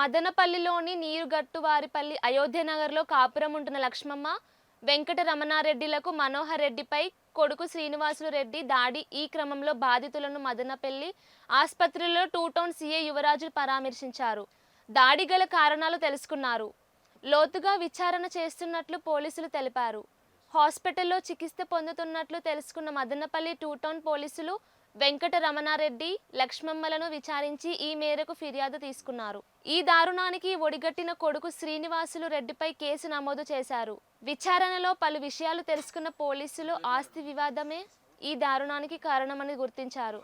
మదనపల్లిలోని నీరుగట్టువారిపల్లి అయోధ్య అయోధ్యనగర్లో కాపురం ఉంటున్న లక్ష్మమ్మ వెంకట రమణారెడ్డిలకు మనోహర్ రెడ్డిపై కొడుకు శ్రీనివాసులు రెడ్డి దాడి ఈ క్రమంలో బాధితులను మదనపల్లి ఆసుపత్రిలో టూ టౌన్ సీఏ యువరాజు పరామర్శించారు. దాడి గల కారణాలు తెలుసుకున్నారు. లోతుగా విచారణ చేస్తున్నట్లు పోలీసులు తెలిపారు. హాస్పిటల్లో చికిత్స పొందుతున్నట్లు తెలుసుకున్న మదనపల్లి టూ టౌన్ పోలీసులు వెంకటరమణారెడ్డి లక్ష్మమ్మలను విచారించి ఈ మేరకు ఫిర్యాదు తీసుకున్నారు. ఈ దారుణానికి ఒడిగట్టిన కొడుకు శ్రీనివాసులు రెడ్డిపై కేసు నమోదు చేశారు. విచారణలో పలు విషయాలు తెలుసుకున్న పోలీసులు ఆస్తి వివాదమే ఈ దారుణానికి కారణమని గుర్తించారు.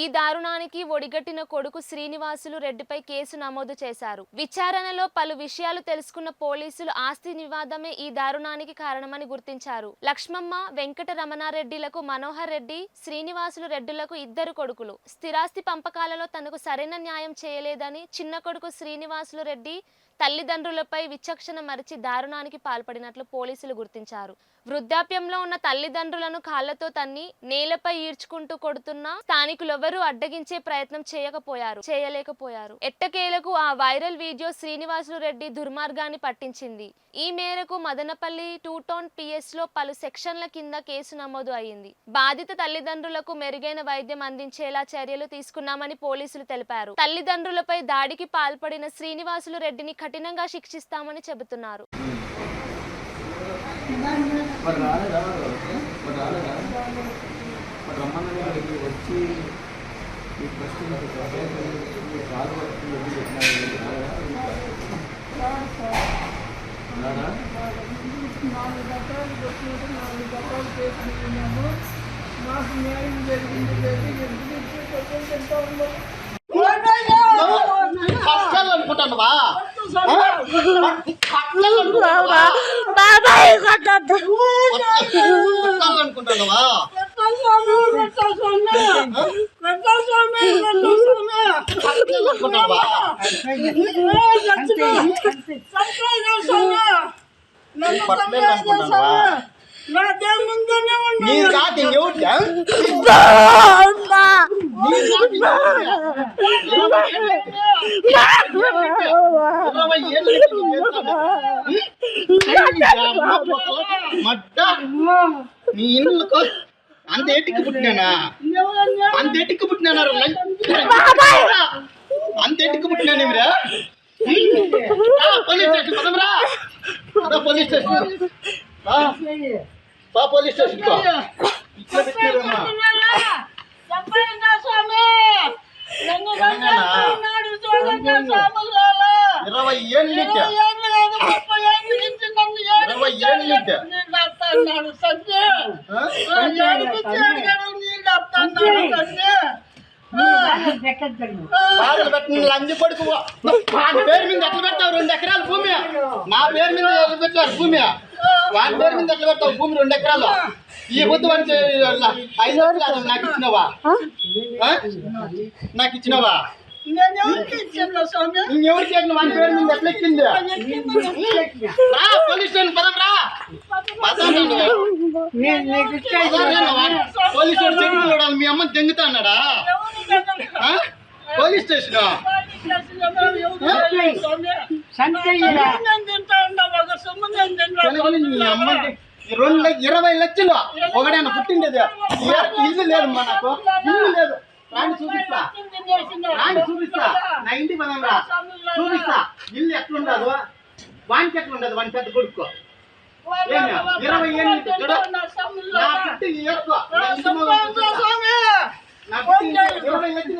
ఈ దారుణానికి ఒడిగట్టిన కొడుకు శ్రీనివాసులు రెడ్డిపై కేసు నమోదు చేశారు. విచారణలో పలు విషయాలు తెలుసుకున్న పోలీసులు ఆస్తి వివాదమే ఈ దారుణానికి కారణమని గుర్తించారు. లక్ష్మమ్మ వెంకట రమణారెడ్డిలకు మనోహర్ రెడ్డి శ్రీనివాసులు రెడ్డిలకు ఇద్దరు కొడుకులు. స్థిరాస్తి పంపకాలలో తనకు సరైన న్యాయం చేయలేదని చిన్న కొడుకు శ్రీనివాసులు రెడ్డి తల్లిదండ్రులపై విచక్షణ మరిచి దారుణానికి పాల్పడినట్లు పోలీసులు గుర్తించారు. వృద్ధాప్యంలో ఉన్న తల్లిదండ్రులను కాళ్ళతో తన్ని నేలపై ఈడ్చుకుంటూ కొడుతున్న స్థానికులెవరూ అడ్డగించే ప్రయత్నం చేయకపోయారు చేయలేకపోయారు. ఎట్టకేలకు ఆ వైరల్ వీడియో శ్రీనివాసులు రెడ్డి దుర్మార్గాన్ని పట్టించింది. ఈ మేరకు మదనపల్లి టూ టౌన్ పిఎస్లో పలు సెక్షన్ల కింద కేసు నమోదు అయింది. బాధిత తల్లిదండ్రులకు మెరుగైన వైద్యం అందించేలా చర్యలు తీసుకున్నామని పోలీసులు తెలిపారు. తల్లిదండ్రులపై దాడికి పాల్పడిన శ్రీనివాసులు రెడ్డిని కఠినంగా శిక్షిస్తామని చెబుతున్నారు. మరి రాలేదా? మరి రాలేదా? మరి వచ్చి నాలుగు గంటలు కొట్టినట్టు నాలుగు గంటలు చేసి మాకు న్యాయం జరిగింది లేదు ఎందుకు కొట్టలు తింటా ఉన్నాము అనుకుంటానువా ఇరవై ఏళ్ళు మట్ట నీ ఇల్లుకు అంత ఎటికి పుట్టినానా అంత ఎటికి పుట్టినానా అంత ఎటికి పుట్టినాను మీరా పోలీస్ స్టేషన్ పదమరా అదా పోలీస్ స్టేషన్ రా. పా పోలీస్ స్టేషన్ కో ఇట్లా పెట్టినారమ్మా ఇరవై ఏళ్ళు నీకు ఇరవై ఏళ్ళు నీకు ఆ? బాధలు పెట్టిన లంజి కొడుకు వాని పేరు మీద ఎట్లా పెడతావు? రెండు ఎకరాల భూమి. నా పేరు మీద ఎట్లా పెట్టారు భూమి? వాని పేరు మీద ఎట్లా పెడతావు భూమి? రెండు ఎకరాలు. ఈ బుద్ధి వానికి ఐదు నాకు ఇచ్చినవా? నాకు ఇచ్చినవా? చేసిన వాని పేరు మీద ఎట్లా ఎక్కింది. పోలీస్ స్టేషన్ పదం పోలీస్ స్టేషన్ చెట్లు చూడాలి మీ అమ్మ దెంగుతా అన్నాడా ఆ? పోలీస్ స్టేషన్ రెండు ఇరవై లక్షలు ఒకడైనా పుట్టిండేది ఏ- ఇల్లు లేదు మనకు ఇల్లు లేదు రాండి చూపిస్తా రాండి చూపిస్తా నా ఇంటి పదం రా చూపిస్తా ఇల్లు ఎట్లుండదు వానికి ఎట్లుండదు వాని పెద్ద కొడుకో ఇరవై ఏళ్ళు చూడు నా పుట్టి ఎక్కువ నా ఇంటి మగ నా పుట్టి ఇరవై లక్షలు